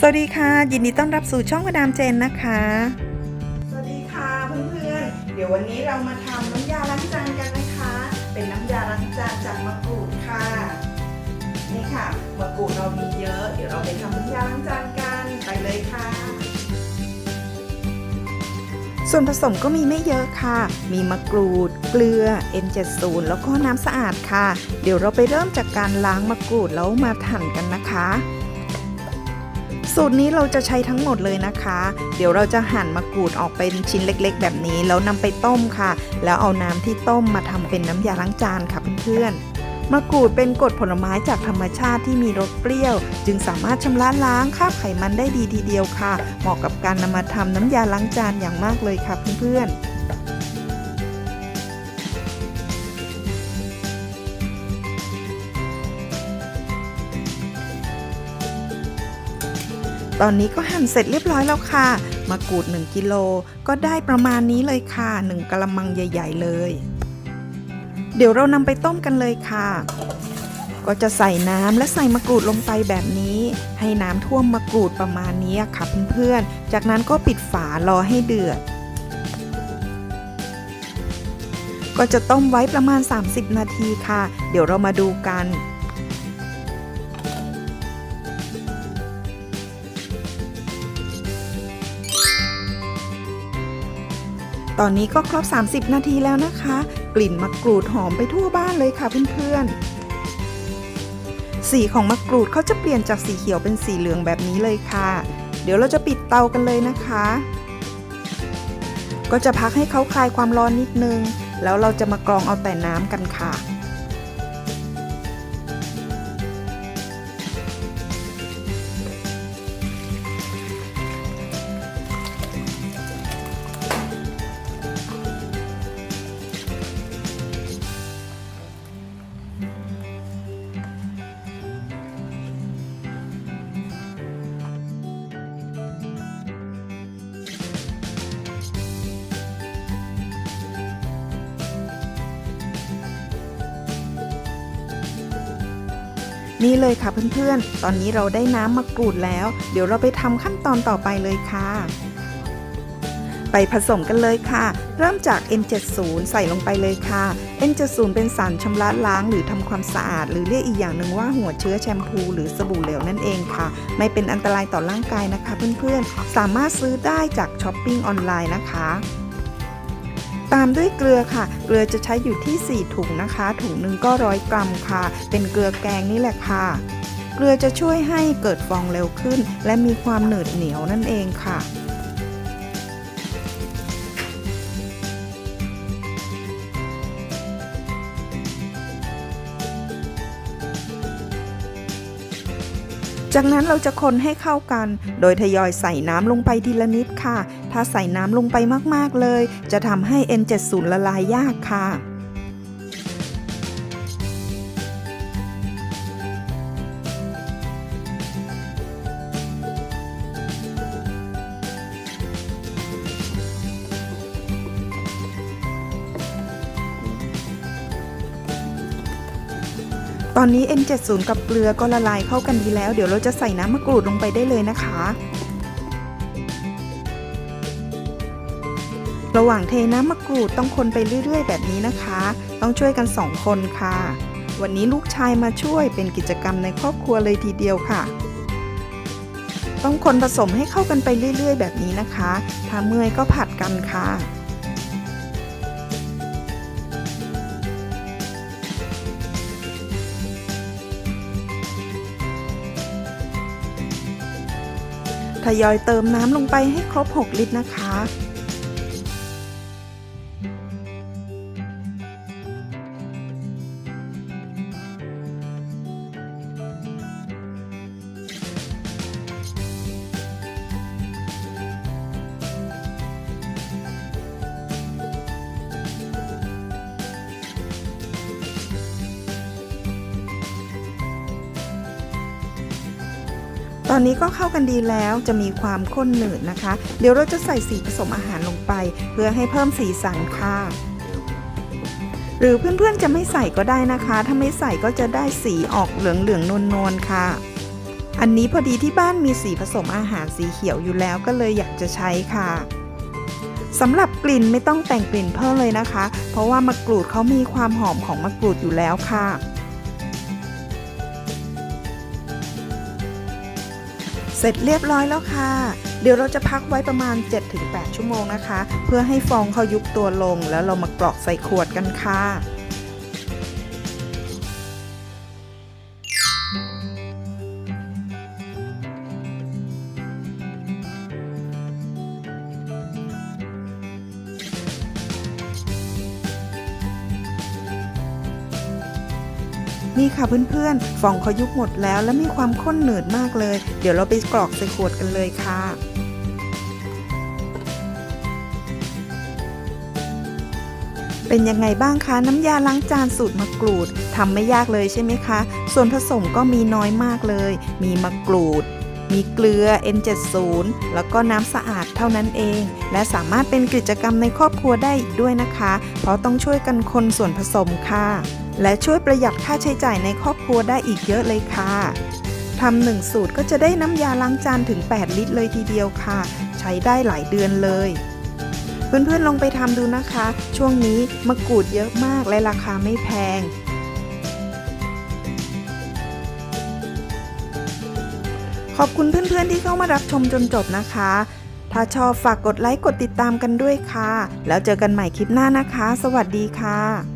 สวัสดีค่ะ ยินดีต้อนรับสู่ช่องมาดามเจนนะคะ สวัสดีค่ะเพื่อนๆ เดี๋ยววันนี้เรามาทำน้ำยาล้างจานกันนะคะ เป็นน้ำยาล้างจานจากมะกรูดค่ะ นี่ค่ะมะกรูดเรามีเยอะ เดี๋ยวเราไปทำน้ำยาล้างจานกันไปเลยค่ะ ส่วนผสมก็มีไม่เยอะค่ะ มีมะกรูด เกลือ N70 แล้วก็น้ำสะอาดค่ะ เดี๋ยวเราไปเริ่มจากการล้างมะกรูดแล้วมาหั่นกันนะคะ สูตรนี้เราจะใช้ทั้งหมดเลยนะคะ เดี๋ยวเราจะหั่นมะกรูดออกเป็นชิ้นเล็กๆ แบบนี้ แล้วนำไปต้มค่ะ แล้วเอาน้ำที่ต้มมาทำเป็นน้ำยาล้างจานค่ะเพื่อนๆมะกรูดเป็นกรดผลไม้จากธรรมชาติที่มีรสเปรี้ยว จึงสามารถชำระล้างคราบไขมันได้ดีทีเดียวค่ะ เหมาะกับการนำมาทำน้ำยาล้างจานอย่างมากเลยค่ะเพื่อนๆ ตอนนี้ก็หั่นเสร็จเรียบร้อยแล้วค่ะ มะกรูด 1กิโลก็ได้ประมาณนี้เลยค่ะ 1กะละมังใหญ่ ๆ เลย เดี๋ยวเรานำไปต้มกันเลยค่ะ ก็จะใส่น้ำและใส่มะกรูดลงไปแบบนี้ ให้น้ำท่วมมะกรูดประมาณนี้ค่ะเพื่อนๆ จากนั้นก็ปิดฝารอให้เดือด ก็จะต้มไว้ประมาณ 30 นาทีค่ะ เดี๋ยวเรามาดูกัน ตอนนี้ก็ครบ 30 นาทีแล้วนะคะ กลิ่นมะกรูดหอมไปทั่วบ้านเลยค่ะเพื่อนๆ สีของมะกรูดเขาจะเปลี่ยนจากสีเขียวเป็นสีเหลืองแบบนี้เลยค่ะ เดี๋ยวเราจะปิดเตากันเลยนะคะ ก็จะพักให้เขาคลายความร้อนนิดนึง แล้วเราจะมากรองเอาแต่น้ำกันค่ะ นี่เลยค่ะเพื่อนๆ ตอนนี้เราได้น้ำมะกรูดแล้ว เดี๋ยวเราไปทำขั้นตอนต่อไปเลยค่ะ ไปผสมกันเลยค่ะ เริ่มจาก N70 ใส่ลงไปเลยค่ะ N70 เป็นสารชำระล้างหรือทำความสะอาด หรือเรียกอีกอย่างหนึ่งว่าหัวเชื้อแชมพู หรือสบู่เหลวนั่นเองค่ะ ไม่เป็นอันตรายต่อร่างกายนะคะเพื่อนๆ สามารถซื้อได้จากช้อปปิ้งออนไลน์นะคะ ตามด้วยเกลือค่ะ เกลือจะใช้อยู่ที่ 4 ถุงนะคะ ถุงหนึ่งก็ร้อยกรัมค่ะ เป็นเกลือแกงนี่แหละค่ะ เกลือจะช่วยให้เกิดฟองเร็วขึ้น และมีความหนืดเหนียวนั่นเองค่ะจากนั้นเราจะคนให้เข้ากัน โดยทยอยใส่น้ำลงไปทีละนิดค่ะ ถ้าใส่น้ำลงไปมากๆเลย จะทำให้ N70 ละลายยากค่ะตอนนี้ N70 กับเกลือก็ละลายเข้ากันดีแล้ว เดี๋ยวเราจะใส่น้ำมะกรูดลงไปได้เลยนะคะ ระหว่างเทน้ำมะกรูดต้องคนไปเรื่อย ๆ แบบนี้นะคะ ต้องช่วยกัน2คนค่ะ วันนี้ลูกชายมาช่วยเป็นกิจกรรมในครอบครัวเลยทีเดียวค่ะ ต้องคนผสมให้เข้ากันไปเรื่อย ๆ แบบนี้นะคะ ถ้าเมื่อยก็ผัดกันค่ะทยอยเติมน้ำลงไปให้ครบ 6 ลิตรนะคะ ตอนนี้ก็เข้ากันดีแล้วจะมีความข้นหนืดนะคะ เดี๋ยวเราจะใส่สีผสมอาหารลงไป เพื่อให้เพิ่มสีสันค่ะ หรือเพื่อนๆจะไม่ใส่ก็ได้นะคะ ถ้าไม่ใส่ก็จะได้สีออกเหลืองๆนวลๆค่ะ อันนี้พอดีที่บ้านมีสีผสมอาหารสีเขียวอยู่แล้วก็เลยอยากจะใช้ค่ะสำหรับกลิ่นไม่ต้องแต่งกลิ่นเพิ่มเลยนะคะ เพราะว่ามะกรูดเขามีความหอมของมะกรูดอยู่แล้วค่ะ เสร็จเรียบร้อยแล้วค่ะ เดี๋ยวเราจะพักไว้ประมาณ 7-8 ชั่วโมงนะคะ เพื่อให้ฟองเขายุบตัวลงแล้วเรามากรอกใส่ขวดกันค่ะ นี่ค่ะเพื่อนๆ ฟองเขายุบหมดแล้วและมีความข้นหนืดมากเลย เดี๋ยวเราไปกรอกใส่ขวดกันเลยค่ะเป็นยังไงบ้างคะน้ำยาล้างจานสูตรมะกรูดทำไม่ยากเลยใช่ไหมคะ ส่วนผสมก็มีน้อยมากเลย มีมะกรูด มีเกลือ N70 แล้วก็น้ำสะอาดเท่านั้นเอง และสามารถเป็นกิจกรรมในครอบครัวได้อีกด้วยนะคะ เพราะต้องช่วยกันคนส่วนผสมค่ะ และช่วยประหยัดค่าใช้จ่ายในครอบครัวได้อีกเยอะเลยค่ะทำหนึ่งสูตรก็จะได้น้ำยาล้างจานถึง 8 ลิตรเลยทีเดียวค่ะ ใช้ได้หลายเดือนเลย เพื่อนๆลองไปทำดูนะคะ ช่วงนี้มะกรูดเยอะมากและราคาไม่แพงขอบคุณเพื่อนๆที่เข้ามารับชมจนจบนะคะ ถ้าชอบฝากกดไลค์กดติดตามกันด้วยค่ะ แล้วเจอกันใหม่คลิปหน้านะคะ สวัสดีค่ะ